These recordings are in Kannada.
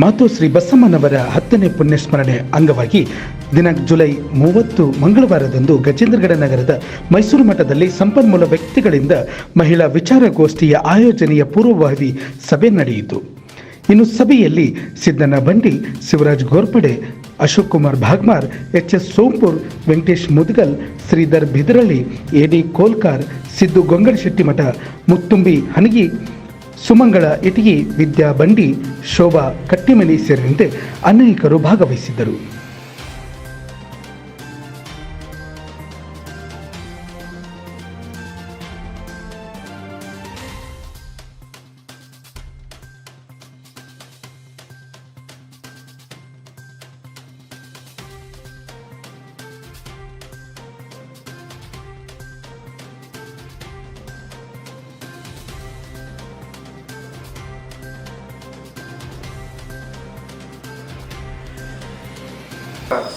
ಮಾತು ಶ್ರೀ ಬಸಮ್ಮನವರ ಹತ್ತನೇ ಪುಣ್ಯಸ್ಮರಣೆ ಅಂಗವಾಗಿ ದಿನಾಂಕ ಜುಲೈ ಮೂವತ್ತು ಮಂಗಳವಾರದಂದು ಗಜೇಂದ್ರಗಡ ನಗರದ ಮೈಸೂರು ಮಠದಲ್ಲಿ ಸಂಪನ್ಮೂಲ ವ್ಯಕ್ತಿಗಳಿಂದ ಮಹಿಳಾ ವಿಚಾರಗೋಷ್ಠಿಯ ಆಯೋಜನೆಯ ಪೂರ್ವಭಾವಿ ಸಭೆ ನಡೆಯಿತು. ಇನ್ನು ಸಭೆಯಲ್ಲಿ Siddana Bandi, Shivraj Gorpade, Ashok Kumar Bhagmar H S Sompur, Venkatesh Mudgal, Shridhar Bidaralli, A D Kolkar, Siddu Gongadashettimath, Muttumbi Hanagi Sumangala Itagi Vidya Bandi Shobha Kattimani ಸೇರಿದಂತೆ ಅನೇಕರು ಭಾಗವಹಿಸಿದ್ದರು.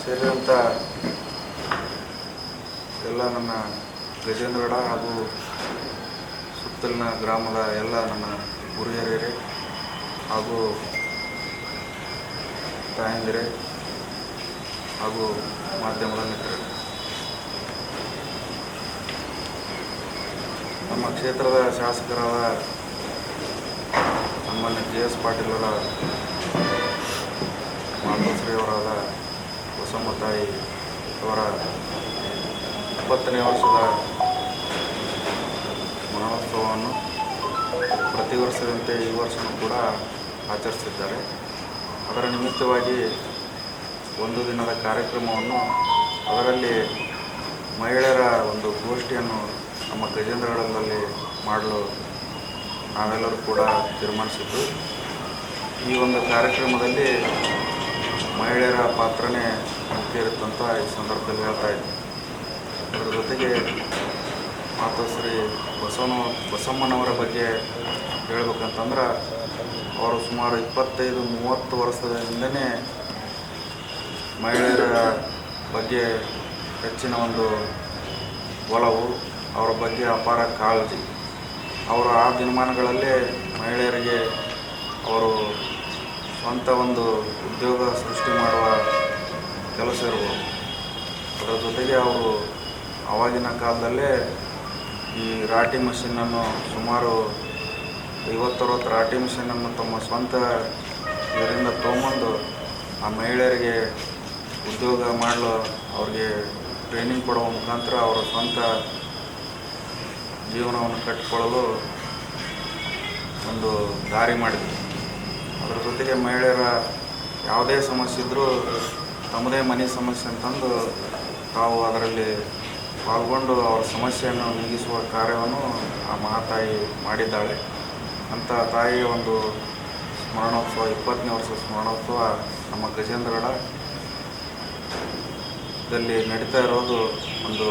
ಸೇರಿದಂಥ ಎಲ್ಲ ನನ್ನ ಗಜೇಂದ್ರಗಡ ಹಾಗೂ ಸುತ್ತಲಿನ ಗ್ರಾಮದ ಎಲ್ಲ ನನ್ನ ಗುರಿಯರೇ ಹಾಗೂ ತಾಯಂದಿರೆ ಹಾಗೂ ಮಾಧ್ಯಮದ ಮಿತ್ರರೇ. ನಮ್ಮ ಕ್ಷೇತ್ರದ ಶಾಸಕರಾದ ನಮ್ಮನ್ನು ಜಿ ಎಸ್ ಪಾಟೀಲರ ಮಾತೋಶ್ರೀಯವರಾದ ಬಸಮ್ಮ ತಾಯಿ ಅವರ ಇಪ್ಪತ್ತನೇ ವರ್ಷದ ಮರಣೋತ್ಸವವನ್ನು ಪ್ರತಿ ವರ್ಷದಂತೆ ಈ ವರ್ಷವೂ ಕೂಡ ಆಚರಿಸಿದ್ದಾರೆ. ಅದರ ನಿಮಿತ್ತವಾಗಿ ಒಂದು ದಿನದ ಕಾರ್ಯಕ್ರಮವನ್ನು ಅದರಲ್ಲಿ ಮಹಿಳೆಯರ ಒಂದು ಗೋಷ್ಠಿಯನ್ನು ನಮ್ಮ ಗಜೇಂದ್ರಗಳಲ್ಲಿ ಮಾಡಲು ನಾವೆಲ್ಲರೂ ಕೂಡ ತೀರ್ಮಾನಿಸಿದ್ದು. ಈ ಒಂದು ಕಾರ್ಯಕ್ರಮದಲ್ಲಿ ಮಹಿಳೆಯರ ಪಾತ್ರನೇ ಮುಖ್ಯ ಇರುತ್ತಂತ ಈ ಸಂದರ್ಭದಲ್ಲಿ ಹೇಳ್ತಾ ಇದ್ದೀನಿ ಅದರ ಜೊತೆಗೆ ಮಾತೋಶ್ರೀ ಬಸವನ, ಬಸಮ್ಮನವರ ಬಗ್ಗೆ ಹೇಳ್ಬೇಕಂತಂದ್ರೆ, ಅವರು ಸುಮಾರು ಇಪ್ಪತ್ತೈದು, ಮೂವತ್ತು ವರ್ಷದಿಂದನೇ ಮಹಿಳೆಯರ ಬಗ್ಗೆ ಹೆಚ್ಚಿನ ಒಂದು ಒಲವು, ಅವರ ಬಗ್ಗೆ ಅಪಾರ ಕಾಳಜಿ. ಅವರು ಆ ದಿನಮಾನಗಳಲ್ಲೇ ಮಹಿಳೆಯರಿಗೆ ಅವರು ಸ್ವಂತ ಒಂದು ಉದ್ಯೋಗ ಸೃಷ್ಟಿ ಮಾಡುವ ಕೆಲಸ ಇರ್ಬೋದು. ಅದರ ಜೊತೆಗೆ ಅವರು ಆವಾಗಿನ ಕಾಲದಲ್ಲೇ ಈ ರಾಟಿ ಮಷಿನನ್ನು ಸುಮಾರು ಐವತ್ತರವತ್ತು ರಾಟಿ ಮಿಷನನ್ನು ತಮ್ಮ ಸ್ವಂತ ಇದರಿಂದ ತೊಗೊಂಬಂದು ಆ ಮಹಿಳೆಯರಿಗೆ ಉದ್ಯೋಗ ಮಾಡಲು ಅವ್ರಿಗೆ ಟ್ರೈನಿಂಗ್ ಕೊಡುವ ಮುಖಾಂತರ ಅವರ ಸ್ವಂತ ಜೀವನವನ್ನು ಕಟ್ಟಿಕೊಳ್ಳಲು ಒಂದು ದಾರಿ ಮಾಡಿದ್ರು. ಅದರ ಜೊತೆಗೆ ಮಹಿಳೆಯರ ಯಾವುದೇ ಸಮಸ್ಯೆ ಇದ್ದರೂ ತಮ್ಮದೇ ಮನೆ ಸಮಸ್ಯೆ ಅಂತಂದು ತಾವು ಅದರಲ್ಲಿ ಪಾಲ್ಗೊಂಡು ಅವರ ಸಮಸ್ಯೆಯನ್ನು ನೀಗಿಸುವ ಕಾರ್ಯವನ್ನು ಆ ಮಹಾತಾಯಿ ಮಾಡಿದ್ದಾಳೆ. ಅಂಥ ತಾಯಿಯ ಒಂದು ಸ್ಮರಣೋತ್ಸವ, ಇಪ್ಪತ್ತನೇ ವರ್ಷ ಸ್ಮರಣೋತ್ಸವ ನಮ್ಮ ಗಜೇಂದ್ರಗಡ ದಲ್ಲಿ ನಡೀತಾ ಇರೋದು ಒಂದು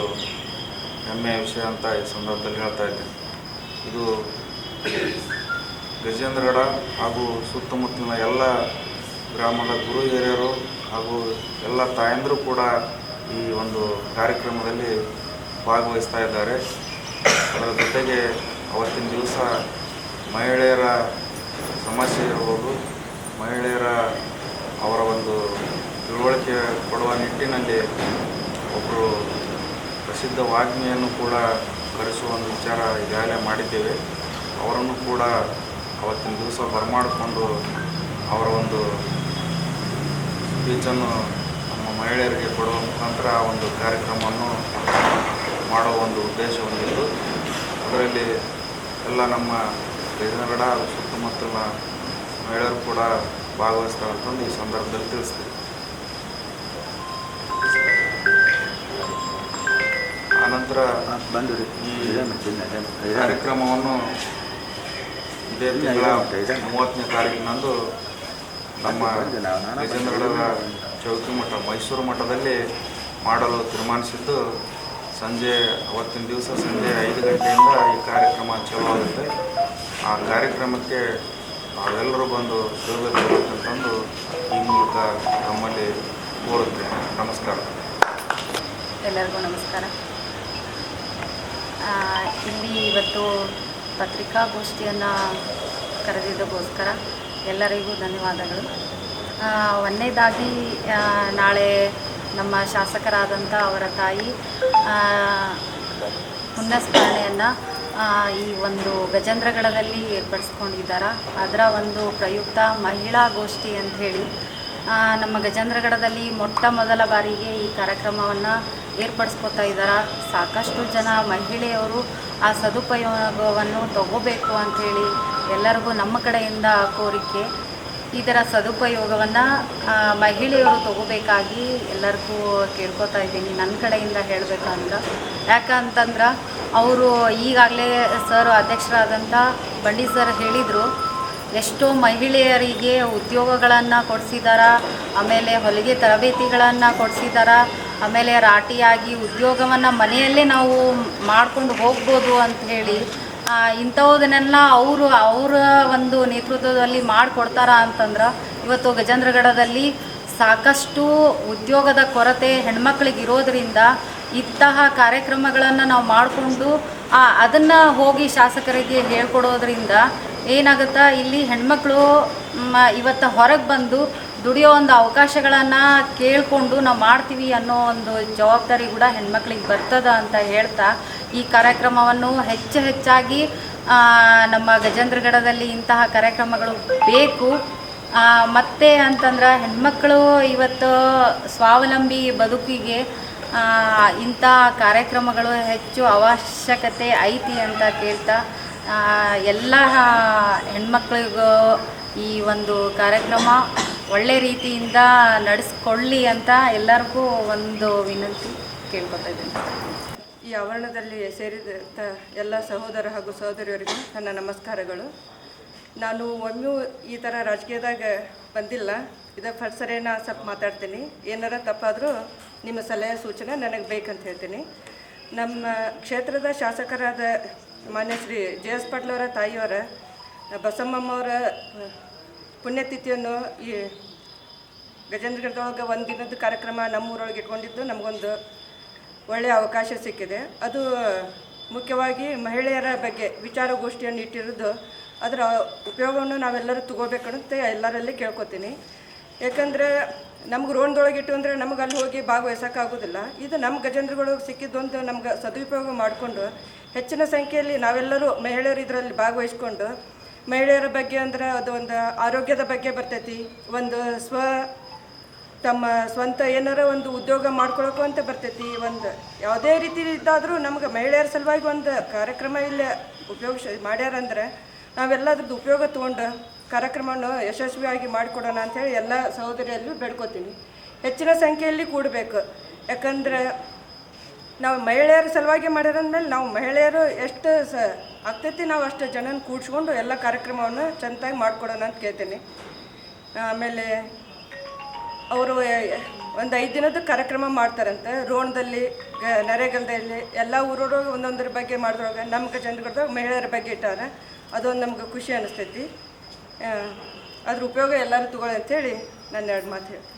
ಹೆಮ್ಮೆಯ ವಿಷಯ ಅಂತ ಈ ಸಂದರ್ಭದಲ್ಲಿ ಹೇಳ್ತಾ ಇದ್ದೀನಿ. ಇದು ಗಜೇಂದ್ರಗಡ ಹಾಗೂ ಸುತ್ತಮುತ್ತಲಿನ ಎಲ್ಲ ಗ್ರಾಮದ ಗುರು ಹಿರಿಯರು ಹಾಗೂ ಎಲ್ಲ ತಾಯಂದರು ಕೂಡ ಈ ಒಂದು ಕಾರ್ಯಕ್ರಮದಲ್ಲಿ ಭಾಗವಹಿಸ್ತಾ ಇದ್ದಾರೆ. ಅದರ ಜೊತೆಗೆ ಅವತ್ತಿನ ದಿವಸ ಮಹಿಳೆಯರ ಸಮಸ್ಯೆ ಇರ್ಬೋದು ಮಹಿಳೆಯರ ಅವರ ಒಂದು ತಿಳುವಳಿಕೆ ಕೊಡುವ ನಿಟ್ಟಿನಲ್ಲಿ ಒಬ್ಬರು ಪ್ರಸಿದ್ಧ ವಾಗ್ಮಿಯನ್ನು ಕೂಡ ಕರೆಸುವ ಒಂದು ವಿಚಾರ ಈಗಾಗಲೇ ಮಾಡಿದ್ದೇವೆ. ಅವರನ್ನು ಕೂಡ ಅವತ್ತಿನ ದಿವಸ ಬರಮಾಡಿಕೊಂಡು ಅವರ ಒಂದು ಸ್ಪೀಚನ್ನು ನಮ್ಮ ಮಹಿಳೆಯರಿಗೆ ಕೊಡುವ ಮುಖಾಂತರ ಆ ಒಂದು ಕಾರ್ಯಕ್ರಮವನ್ನು ಮಾಡೋ ಒಂದು ಉದ್ದೇಶ ಹೊಂದಿದ್ದು. ಅದರಲ್ಲಿ ಎಲ್ಲ ನಮ್ಮ ಬೇಜನಗಡ ಸುತ್ತಮುತ್ತಲ ಮಹಿಳೆಯರು ಕೂಡ ಭಾಗವಹಿಸ್ತಾರೆ ಅಂತಂದು ಈ ಸಂದರ್ಭದಲ್ಲಿ ತಿಳಿಸ್ತೀವಿ. ಆನಂತರ ಈ ಕಾರ್ಯಕ್ರಮವನ್ನು ಇದೇ ತಿಂಗಳ ಮೂವತ್ತನೇ ತಾರೀಕಿನಂದು ನಮ್ಮ ಗಜೇಂದ್ರಗಡದ ಚೌಕಿ ಮಠ ಮೈಸೂರು ಮಠದಲ್ಲಿ ಮಾಡಲು ತೀರ್ಮಾನಿಸಿದ್ದು. ಸಂಜೆ ಅವತ್ತಿನ ದಿವಸ ಸಂಜೆ ಐದು ಗಂಟೆಯಿಂದ ಈ ಕಾರ್ಯಕ್ರಮ ಚಾಲೂ ಆಗುತ್ತೆ. ಆ ಕಾರ್ಯಕ್ರಮಕ್ಕೆ ನಾವೆಲ್ಲರೂ ಬಂದು ಸೇರಬೇಕಂತಂದು ಈ ಮೂಲಕ ನಮ್ಮಲ್ಲಿ ಕೋರುತ್ತೆ ನಮಸ್ಕಾರ. ಎಲ್ಲರಿಗೂ ನಮಸ್ಕಾರ. ಆ, ಇಲ್ಲಿ ಇವತ್ತು ಪತ್ರಿಕಾಗೋಷ್ಠಿಯನ್ನು ಕರೆದಿದ್ದಕ್ಕೋಸ್ಕರ ಎಲ್ಲರಿಗೂ ಧನ್ಯವಾದಗಳು. ಒಂದನೇದಾಗಿ ನಾಳೆ ನಮ್ಮ ಶಾಸಕರಾದಂಥ ಅವರ ತಾಯಿ ಪುಣ್ಯಸ್ಮರಣೆಯನ್ನು ಈ ಒಂದು ಗಜೇಂದ್ರಗಡದಲ್ಲಿ ಏರ್ಪಡಿಸ್ಕೊಂಡಿದ್ದಾರೆ. ಅದರ ಒಂದು ಪ್ರಯುಕ್ತ ಮಹಿಳಾ ಗೋಷ್ಠಿ ಅಂತ ಹೇಳಿ ನಮ್ಮ ಗಜೇಂದ್ರಗಡದಲ್ಲಿ ಮೊಟ್ಟ ಮೊದಲ ಬಾರಿಗೆ ಈ ಕಾರ್ಯಕ್ರಮವನ್ನು ಏರ್ಪಡಿಸ್ಕೊತಾ ಇದ್ದಾರೆ? ಸಾಕಷ್ಟು ಜನ ಮಹಿಳೆಯರು ಆ ಸದುಪಯೋಗವನ್ನು ತಗೋಬೇಕು ಅಂಥೇಳಿ ಎಲ್ಲರಿಗೂ ನಮ್ಮ ಕಡೆಯಿಂದ ಕೋರಿಕೆ. ಇದರ ಸದುಪಯೋಗವನ್ನು ಮಹಿಳೆಯರು ತಗೋಬೇಕಾಗಿ ಎಲ್ಲರಿಗೂ ಕೇಳ್ಕೊತಾ ಇದ್ದೀನಿ. ನನ್ನ ಕಡೆಯಿಂದ ಹೇಳಬೇಕಂದ್ರೆ ಯಾಕಂತಂದ್ರೆ, ಅವರು ಈಗಾಗಲೇ ಸರ್ ಅಧ್ಯಕ್ಷರಾದಂಥ ಬಂಡಿ ಸರ್ ಹೇಳಿದರು, ಎಷ್ಟೋ ಮಹಿಳೆಯರಿಗೆ ಉದ್ಯೋಗಗಳನ್ನು ಕೊಡಿಸಿದಾರ, ಆಮೇಲೆ ಹೊಲಿಗೆ ತರಬೇತಿಗಳನ್ನು ಕೊಡಿಸಿದಾರ ಆಮೇಲೆ ರಾಟಿಯಾಗಿ ಉದ್ಯೋಗವನ್ನು ಮನೆಯಲ್ಲೇ ನಾವು ಮಾಡಿಕೊಂಡು ಹೋಗ್ಬೋದು ಅಂತ ಹೇಳಿ ಇಂಥವುದನ್ನೆಲ್ಲ ಅವರು, ಅವರ ಒಂದು ನೇತೃತ್ವದಲ್ಲಿ ಮಾಡಿಕೊಡ್ತಾರ ಅಂತಂದ್ರೆ ಇವತ್ತು ಗಜೇಂದ್ರಗಢದಲ್ಲಿ ಸಾಕಷ್ಟು ಉದ್ಯೋಗದ ಕೊರತೆ ಹೆಣ್ಮಕ್ಳಿಗೆ ಇರೋದರಿಂದ ಇಂತಹ ಕಾರ್ಯಕ್ರಮಗಳನ್ನು ನಾವು ಮಾಡಿಕೊಂಡು ಅದನ್ನು ಹೋಗಿ ಶಾಸಕರಿಗೆ ಹೇಳ್ಕೊಡೋದ್ರಿಂದ ಏನಾಗುತ್ತಾ, ಇಲ್ಲಿ ಹೆಣ್ಮಕ್ಳು ಇವತ್ತು ಹೊರಗೆ ಬಂದು ದುಡಿಯೋ ಒಂದು ಅವಕಾಶಗಳನ್ನು ಕೇಳಿಕೊಂಡು ನಾವು ಮಾಡ್ತೀವಿ ಅನ್ನೋ ಒಂದು ಜವಾಬ್ದಾರಿ ಕೂಡ ಹೆಣ್ಮಕ್ಳಿಗೆ ಬರ್ತದ ಅಂತ ಹೇಳ್ತಾ, ಈ ಕಾರ್ಯಕ್ರಮವನ್ನು ಹೆಚ್ಚು ಹೆಚ್ಚಾಗಿ ನಮ್ಮ ಗಜೇಂದ್ರಗಡದಲ್ಲಿ ಇಂತಹ ಕಾರ್ಯಕ್ರಮಗಳು ಬೇಕು. ಮತ್ತೆ ಅಂತಂದ್ರೆ ಹೆಣ್ಮಕ್ಳು ಇವತ್ತು ಸ್ವಾವಲಂಬಿ ಬದುಕಿಗೆ ಇಂಥ ಕಾರ್ಯಕ್ರಮಗಳು ಹೆಚ್ಚು ಅವಶ್ಯಕತೆ ಐತಿ ಅಂತ ಕೇಳ್ತಾ ಎಲ್ಲ ಹೆಣ್ಮಕ್ಳಿಗೂ ಈ ಒಂದು ಕಾರ್ಯಕ್ರಮ ಒಳ್ಳೆ ರೀತಿಯಿಂದ ನಡೆಸ್ಕೊಳ್ಳಿ ಅಂತ ಎಲ್ಲರಿಗೂ ಒಂದು ವಿನಂತಿ ಕೇಳ್ಕೊತಾ ಇದ್ದೀನಿ. ಈ ಆವರಣದಲ್ಲಿ ಸೇರಿದಂಥ ಎಲ್ಲ ಸಹೋದರ ಹಾಗೂ ಸಹೋದರಿಯರಿಗೂ ನನ್ನ ನಮಸ್ಕಾರಗಳು. ನಾನು ಒಮ್ಮೆ ಈ ಥರ ರಾಜಕೀಯದಾಗ ಬಂದಿಲ್ಲ. ಇದು ಫಸ್ಟ್ ಸರಿ ನಾ ಸ್ವಲ್ಪ ಮಾತಾಡ್ತೀನಿ. ಏನಾರ ತಪ್ಪಾದರೂ ನಿಮ್ಮ ಸಲಹೆ, ಸೂಚನೆ ನನಗೆ ಬೇಕಂತ ಹೇಳ್ತೀನಿ. ನಮ್ಮ ಕ್ಷೇತ್ರದ ಶಾಸಕರಾದ ಮಾನ್ಯ ಶ್ರೀ ಜೆ ಎಸ್ ಪಾಟ್ಲವರ ತಾಯಿಯವರ ಬಸಮ್ಮಮ್ಮವರ ಪುಣ್ಯತಿಥಿಯನ್ನು ಈ ಗಜೇಂದ್ರಗಢದೊಳಗೆ ಒಂದು ದಿನದ ಕಾರ್ಯಕ್ರಮ ನಮ್ಮೂರೊಳಗೆ ಇಟ್ಕೊಂಡಿದ್ದು ನಮಗೊಂದು ಒಳ್ಳೆಯ ಅವಕಾಶ ಸಿಕ್ಕಿದೆ. ಅದು ಮುಖ್ಯವಾಗಿ ಮಹಿಳೆಯರ ಬಗ್ಗೆ ವಿಚಾರಗೋಷ್ಠಿಯನ್ನು ಇಟ್ಟಿರೋದು ಅದರ ಉಪಯೋಗವನ್ನು ನಾವೆಲ್ಲರೂ ತಗೋಬೇಕಂತ ಎಲ್ಲರಲ್ಲಿ ಕೇಳ್ಕೊತೀನಿ. ಯಾಕಂದರೆ ನಮ್ಗೆ ರೋಣದೊಳಗೆ ಇಟ್ಟು ಅಂದರೆ ನಮ್ಗೆ ಅಲ್ಲಿ ಹೋಗಿ ಭಾಗವಹಿಸೋಕ್ಕಾಗೋದಿಲ್ಲ. ಇದು ನಮ್ಮ ಗಜೇಂದ್ರಗಳಿಗೆ ಸಿಕ್ಕಿದ್ದೊಂದು ನಮ್ಗೆ ಸದುಪಯೋಗ ಮಾಡಿಕೊಂಡು ಹೆಚ್ಚಿನ ಸಂಖ್ಯೆಯಲ್ಲಿ ನಾವೆಲ್ಲರೂ ಮಹಿಳೆಯರು ಇದರಲ್ಲಿ ಭಾಗವಹಿಸ್ಕೊಂಡು ಮಹಿಳೆಯರ ಬಗ್ಗೆ ಅಂದ್ರೆ ಅದು ಒಂದು ಆರೋಗ್ಯದ ಬಗ್ಗೆ ಬರ್ತೈತಿ. ಒಂದು ಸ್ವ, ತಮ್ಮ ಸ್ವಂತ ಏನಾರ ಒಂದು ಉದ್ಯೋಗ ಮಾಡ್ಕೊಳಕ್ಕೂ ಅಂತ ಬರ್ತೈತಿ. ಒಂದು ಯಾವುದೇ ರೀತಿ ಇದ್ದಾದರೂ ನಮ್ಗೆ ಮಹಿಳೆಯರ ಸಲುವಾಗಿ ಒಂದು ಕಾರ್ಯಕ್ರಮ ಇಲ್ಲಿ ಉಪಯೋಗ ಮಾಡ್ಯಾರಂದ್ರೆ ನಾವೆಲ್ಲ ಅದ್ರದ್ದು ಉಪಯೋಗ ತೊಗೊಂಡು ಕಾರ್ಯಕ್ರಮವನ್ನು ಯಶಸ್ವಿಯಾಗಿ ಮಾಡಿಕೊಡೋಣ ಅಂಥೇಳಿ ಎಲ್ಲ ಸಹೋದರಿಯಲ್ಲೂ ಬೇಡ್ಕೋತೀನಿ. ಹೆಚ್ಚಿನ ಸಂಖ್ಯೆಯಲ್ಲಿ ಕೂಡಬೇಕು. ಯಾಕಂದ್ರೆ ನಾವು ಮಹಿಳೆಯರ ಸಲುವಾಗಿ ಮಾಡ್ಯಾರಂದ್ಮೇಲೆ ನಾವು ಮಹಿಳೆಯರು ಎಷ್ಟು ಸ ಆಗ್ತೈತಿ ನಾವು ಅಷ್ಟೇ ಜನನ ಕೂಡ್ಸ್ಕೊಂಡು ಎಲ್ಲ ಕಾರ್ಯಕ್ರಮವನ್ನು ಚೆಂದಾಗಿ ಮಾಡಿಕೊಡೋಣ ಅಂತ ಕೇಳ್ತೀನಿ. ಆಮೇಲೆ ಅವರು ಒಂದು ಐದು ದಿನದ ಕಾರ್ಯಕ್ರಮ ಮಾಡ್ತಾರಂತೆ. ರೋಣದಲ್ಲಿ ನರೇಗಲ್ದಲ್ಲಿ ಎಲ್ಲ ಊರವರು ಒಂದೊಂದರ ಬಗ್ಗೆ ಮಾಡಿದ್ರೊಳಗೆ ನಮ್ಗೆ ಗಜೇಂದ್ರಗಢದಾಗ ಮಹಿಳೆಯರ ಬಗ್ಗೆ ಇಟ್ಟಾರೆ. ಅದೊಂದು ನಮ್ಗೆ ಖುಷಿ ಅನಿಸ್ತೈತಿ. ಆ, ಅದ್ರ ಉಪಯೋಗ ಎಲ್ಲರೂ ತಗೊಳ್ಳಿ ಅಂತೇಳಿ ನನ್ನ ಎರಡು ಮಾತು ಹೇಳ್ತೀನಿ.